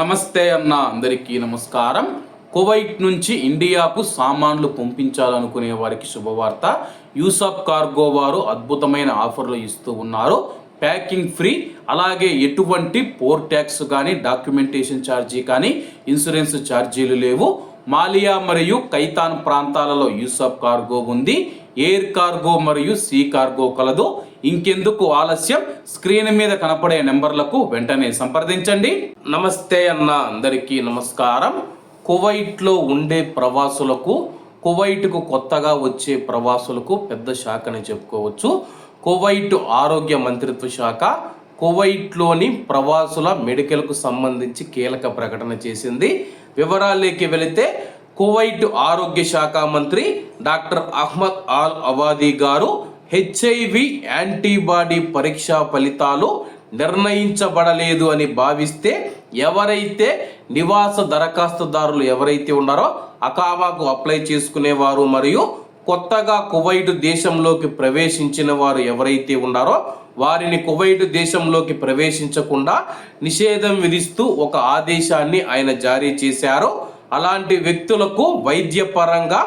నమస్తే అన్న అందరికీ నమస్కారం. కువైట్ నుంచి ఇండియాకు సామాన్లు పంపించాలనుకునే వారికి శుభవార్త. యూసాఫ్ కార్గో వారు అద్భుతమైన ఆఫర్లు ఇస్తూ ఉన్నారు. ప్యాకింగ్ ఫ్రీ అలాగే ఎటువంటి పోర్ ట్యాక్స్ కానీ డాక్యుమెంటేషన్ ఛార్జీ కానీ ఇన్సూరెన్స్ ఛార్జీలు లేవు. మాలియా మరియు కైతాన్ ప్రాంతాలలో యూసాఫ్ కార్గో ఉంది. ఎయిర్ కార్గో మరియు సీ కార్గో కలదు. ఇంకెందుకు ఆలస్యం? స్క్రీన్ మీద కనపడే నెంబర్లకు వెంటనే సంప్రదించండి. నమస్తే అన్న అందరికీ నమస్కారం. కువైట్లో ఉండే ప్రవాసులకు కువైట్కు కొత్తగా వచ్చే ప్రవాసులకు పెద్ద శాఖ అని చెప్పుకోవచ్చు. కువైట్ ఆరోగ్య మంత్రిత్వ శాఖ కువైట్లోని ప్రవాసుల మెడికల్కు సంబంధించి కీలక ప్రకటన చేసింది. వివరాల్లోకి వెళితే కువైట్ ఆరోగ్య శాఖ మంత్రి డాక్టర్ అహ్మద్ ఆల్ అవాదీ గారు హెచ్ఐవి యాంటీబాడీ పరీక్షా ఫలితాలు నిర్ణయించబడలేదు అని భావిస్తే ఎవరైతే నివాస దరఖాస్తుదారులు ఎవరైతే ఉన్నారో అకామాకు అప్లై చేసుకునేవారు మరియు కొత్తగా కువైట్ దేశంలోకి ప్రవేశించిన వారు ఎవరైతే ఉన్నారో వారిని కువైట్ దేశంలోకి ప్రవేశించకుండా నిషేధం విధిస్తూ ఒక ఆదేశాన్ని ఆయన జారీ చేశారు. అలాంటి వ్యక్తులకు వైద్యపరంగా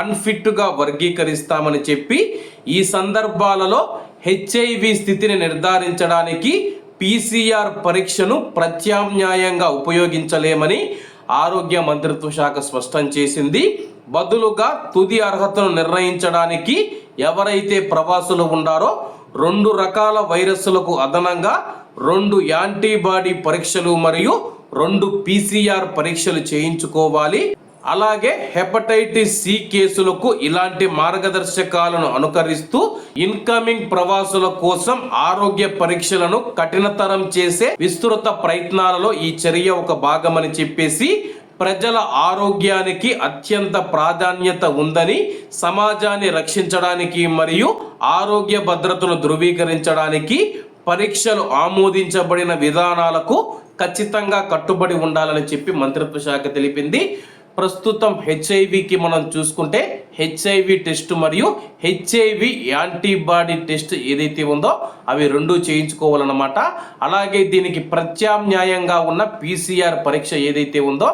అన్ఫిట్గా వర్గీకరిస్తామని చెప్పి ఈ సందర్భాలలో హెచ్ఐవి స్థితిని నిర్ధారించడానికి పీసీఆర్ పరీక్షను ప్రత్యామ్నాయంగా ఉపయోగించలేమని ఆరోగ్య మంత్రిత్వ శాఖ స్పష్టం చేసింది. బదులుగా తుది అర్హతను నిర్ణయించడానికి ఎవరైతే ప్రవాసులు ఉన్నారో రెండు రకాల వైరస్లకు అదనంగా రెండు యాంటీబాడీ పరీక్షలు మరియు రెండు పీసీఆర్ పరీక్షలు చేయించుకోవాలి. అలాగే హెపటైటిస్ సి కేసులకు ఇలాంటి మార్గదర్శకాలను అనుకరిస్తూ ఇన్కమింగ్ ప్రవాసుల కోసం ఆరోగ్య పరీక్షలను కఠినతరం చేసే విస్తృత ప్రయత్నాలలో ఈ చర్య ఒక భాగమని చెప్పేసి ప్రజల ఆరోగ్యానికి అత్యంత ప్రాధాన్యత ఉందని సమాజాన్ని రక్షించడానికి మరియు ఆరోగ్య భద్రతను ధృవీకరించడానికి పరీక్షలు ఆమోదించబడిన విధానాలకు ఖచ్చితంగా కట్టుబడి ఉండాలని చెప్పి మంత్రిత్వ శాఖ తెలిపింది. ప్రస్తుతం హెచ్ఐవికి మనం చూసుకుంటే హెచ్ఐవి టెస్ట్ మరియు హెచ్ఐవి యాంటీబాడీ టెస్ట్ ఏదైతే ఉందో అవి రెండు చేయించుకోవాలన్నమాట. అలాగే దీనికి ప్రత్యామ్నాయంగా ఉన్న పీసీఆర్ పరీక్ష ఏదైతే ఉందో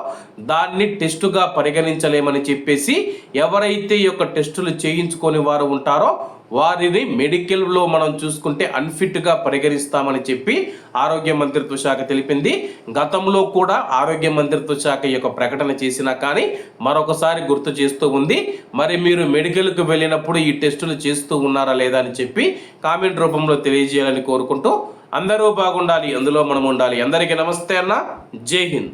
దాన్ని టెస్టుగా పరిగణించలేమని చెప్పేసి ఎవరైతే ఈ యొక్క టెస్టులు చేయించుకొని వారు ఉంటారో వారిని మెడికల్లో మనం చూసుకుంటే అన్ఫిట్గా పరిగణిస్తామని చెప్పి ఆరోగ్య మంత్రిత్వ శాఖ తెలిపింది. గతంలో కూడా ఆరోగ్య మంత్రిత్వ శాఖ యొక్క ప్రకటన చేసినా కానీ మరొకసారి గుర్తు చేస్తూ ఉంది. మరి మీరు మెడికల్కి వెళ్ళినప్పుడు ఈ టెస్టులు చేస్తూ ఉన్నారా లేదా అని చెప్పి కామెంట్ రూపంలో తెలియజేయాలని కోరుకుంటూ అందరూ బాగుండాలి అందులో మనం ఉండాలి అందరికీ నమస్తే అన్న. జై హింద్.